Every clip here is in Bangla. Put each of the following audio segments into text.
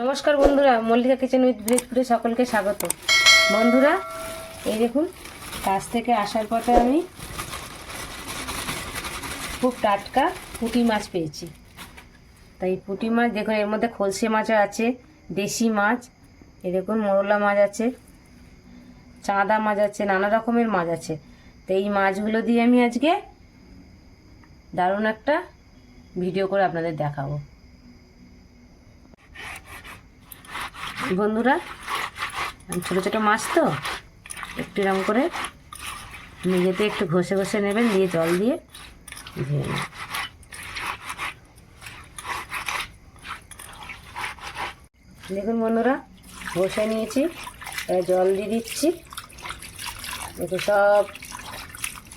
নমস্কার বন্ধুরা, মল্লিকা কিচেন উইথ ব্রিজপুরে সকলকে স্বাগত। বন্ধুরা, এই দেখুন, কাজ থেকে আসার পথে আমি খুব টাটকা পুঁটি মাছ পেয়েছি। তাই পুঁটি মাছ, দেখুন, এর মধ্যে খলসে মাছও আছে, দেশি মাছ, এই দেখুন, মোরলা মাছ আছে, চাঁদা মাছ আছে, নানা রকমের মাছ আছে। তো এই মাছগুলো দিয়ে আমি আজকে দারুণ একটা ভিডিও করে আপনাদের দেখাবো। বন্ধুরা, ছোটো ছোটো মাছ তো, একটু এরকম করে নিজেতে একটু ঘষে ঘষে নেবেন, দিয়ে জল দিয়ে ধুয়ে নেবেন। দেখুন বন্ধুরা, ঘষে নিয়েছি জল দিয়ে দিচ্ছি দেখুন সব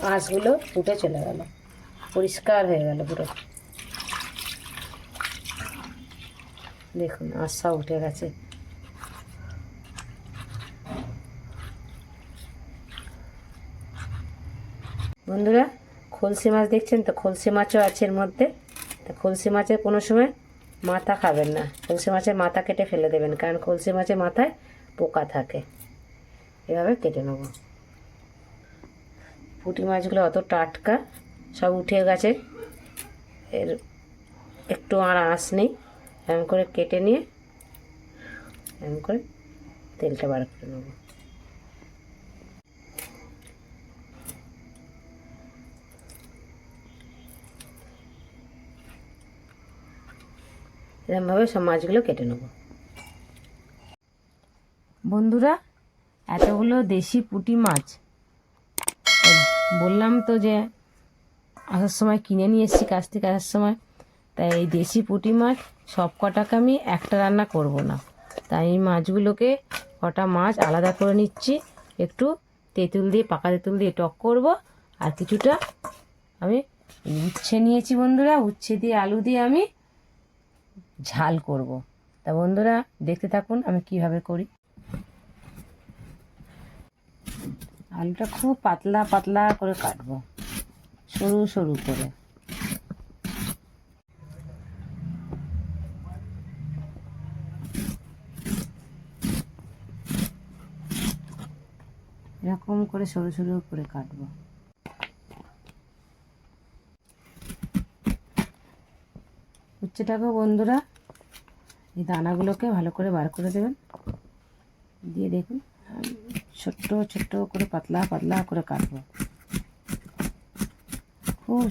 মাছগুলো ফুটে চলে গেল, পরিষ্কার হয়ে গেল পুরো। দেখুন আশা উঠে গেছে। বন্ধুরা, খলসি মাছ দেখছেন তো? খলসি মাছও আছে এর মধ্যে। তা খলসি মাছের কোনো সময় মাথা খাবেন না। খলসি মাছের মাথা কেটে ফেলে দেবেন, কারণ খলসি মাছের মাথায় পোকা থাকে। এভাবে কেটে নেব। পুঁটি মাছগুলো অত টাটকা সব উঠে গেছে। এর একটু আর আঁশ নেই। এমন করে কেটে নিয়ে এমন করে তেলটা বার করে নেব। এরকমভাবে সব মাছগুলো কেটে নেব। বন্ধুরা, এতগুলো দেশি পুঁটি মাছ। বললাম তো যে, আসার সময় কিনে নিয়ে এসেছি কাছ থেকে আসার সময়। তাই এই দেশি পুঁটি মাছ সব কটাকে আমি একটা রান্না করব না। তাই এই মাছগুলোকে কটা মাছ আলাদা করে নিচ্ছি। একটু তেঁতুল দিয়ে, পাকা তেঁতুল দিয়ে টক করব। আর কিছুটা আমি উচ্ছে নিয়েছি বন্ধুরা, উচ্ছে দিয়ে আলু দিয়ে আমি ঝাল করব। তা বন্ধুরা, দেখতে থাকুন আমি কীভাবে করি। আলুটা খুব পাতলা পাতলা করে কাটবো, সরু সরু করে। এরকম করে সরু সরু করে কাটবো। উচ্ছেটাকেও বন্ধুরা এই দানাগুলোকে ভালো করে বার করে দেবেন। দিয়ে দেখুন, ছোট্ট ছোট্ট করে পাতলা পাতলা করে কাটবো। খুব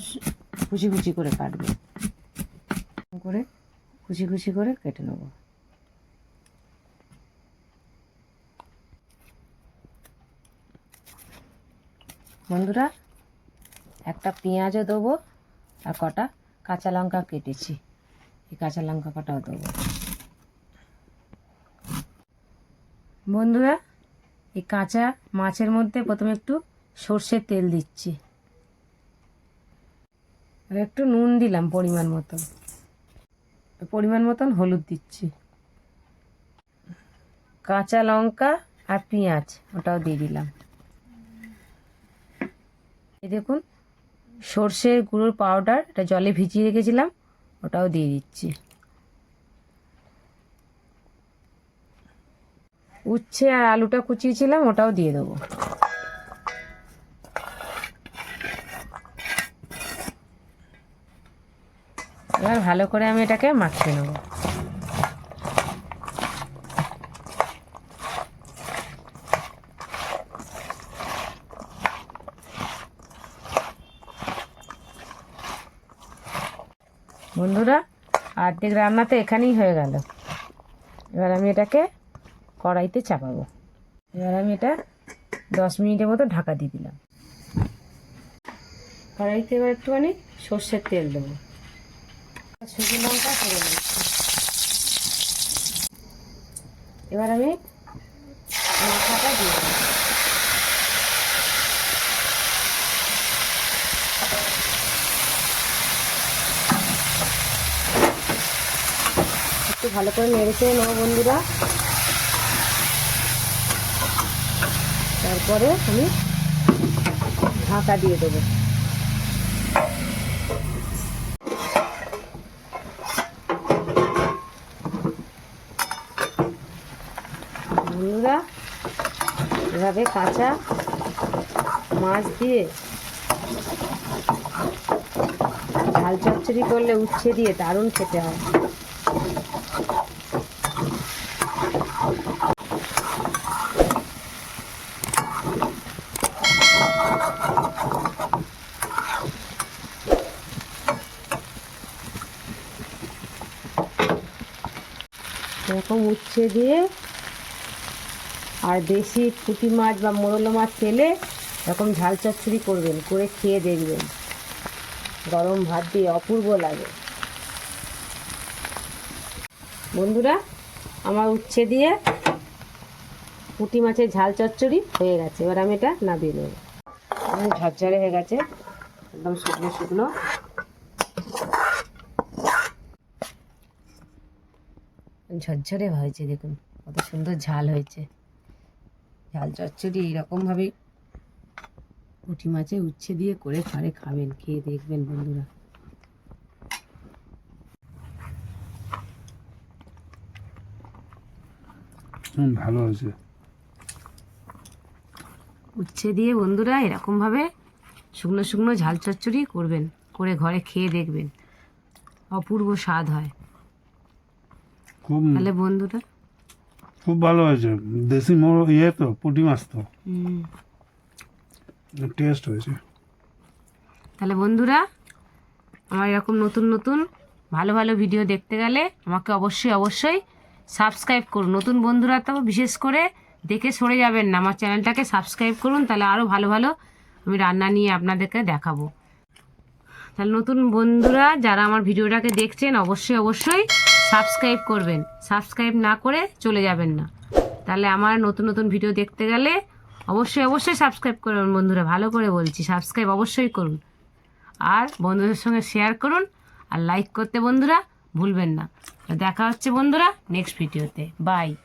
কুচি কুচি করে কাটবো। করে কুচি কুচি করে কেটে নেব। বন্ধুরা, একটা পেঁয়াজও দেবো আর কটা কাঁচা লঙ্কা কেটেছি। এই কাঁচা লঙ্কা কটাও দেবো। বন্ধুরা, এই কাঁচা মাছের মধ্যে প্রথমে একটু সর্ষের তেল দিচ্ছি। আর একটু নুন দিলাম পরিমাণ মতন পরিমাণ মতন হলুদ দিচ্ছি। কাঁচা লঙ্কা আর পেঁয়াজ, ওটাও দিয়ে দিলাম। এই দেখুন, সর্ষের গুঁড়োর পাউডার এটা জলে ভিজিয়ে রেখেছিলাম, ওটাও দিয়ে দিচ্ছি। উচ্ছে আর আলুটা কুচিয়েছিলাম, ওটাও দিয়ে দেবো। এবার ভালো করে আমি এটাকে মাখিয়ে নেব। বন্ধুরা অর্ধেক রান্না তো এখানেই হয়ে গেল। এবার আমি এটাকে কড়াইতে চাপাবো। এবার আমি এটা দশ মিনিটের মতো ঢাকা দিয়ে দিলাম। কড়াইতে এবার একটুখানি সর্ষের তেল দেবো। শুকনো লঙ্কা করে এবার আমি মাথাটা দিয়ে দেবো। একটু ভালো করে নেড়ে চেড়ে নেব বন্ধুরা। তারপরে আমি ঢাকা দিয়ে দেবো। বন্ধুরা, এভাবে কাঁচা মাছ দিয়ে ঝাল চচ্চড়ি করলে উচ্ছে দিয়ে দারুণ খেতে হয়। এরকম উচ্ছে দিয়ে আর দেশি পুঁটি মাছ বা মোরলো মাছ তেলে এরকম ঝাল চচ্চড়ি করবেন, করে খেয়ে দেখবেন। গরম ভাত দিয়ে অপূর্ব লাগে। বন্ধুরা, আমার উচ্ছে দিয়ে পুঁটি মাছের ঝাল চচ্চড়ি হয়ে গেছে। এবার আমি এটা নামিয়ে নেব। ঝরঝরে হয়ে গেছে, একদম শুকনো শুকনো। ঝরঝরে হয়েছে দেখুন কত সুন্দর ঝাল হয়েছে। ঝাল চচ্চড়ি এইরকমভাবেই পুঁটি মাছে উচ্ছে দিয়ে করে ঘরে খাবেন খেয়ে দেখবেন বন্ধুরা। ভালো হয়েছে। উচ্ছে দিয়ে বন্ধুরা এরকমভাবে শুকনো শুকনো ঝাল চচ্চড়ি করবেন করে ঘরে খেয়ে দেখবেন। অপূর্ব স্বাদ হয়। খুব তাহলে বন্ধুরা? খুব ভালো হয়েছে। দেশি মোড় ইয়ে তো পুঁটি মাছ তো। টেস্ট হয়েছে। তাহলে বন্ধুরা আমার এরকম নতুন নতুন ভালো ভালো ভিডিও দেখতে গেলে আমাকে অবশ্যই অবশ্যই সাবস্ক্রাইব করুন। নতুন বন্ধুরা তো বিশেষ করে দেখে সরে যাবেন না। আমার চ্যানেলটাকে সাবস্ক্রাইব করুন তাহলে আরও ভালো ভালো আমি রান্না নিয়ে আপনাদেরকে দেখাবো। তাহলে নতুন বন্ধুরা যারা আমার ভিডিওটাকে দেখছেন অবশ্যই অবশ্যই সাবস্ক্রাইব করবেন। সাবস্ক্রাইব না করে চলে যাবেন না। তাহলে আমার নতুন নতুন ভিডিও দেখতে গেলে অবশ্যই অবশ্যই সাবস্ক্রাইব করুন বন্ধুরা। ভালো করে বলছি, সাবস্ক্রাইব অবশ্যই করুন। আর বন্ধুদের সঙ্গে শেয়ার করুন আর লাইক করতে বন্ধুরা ভুলবেন না। দেখা হচ্ছে বন্ধুরা নেক্সট ভিডিওতে বাই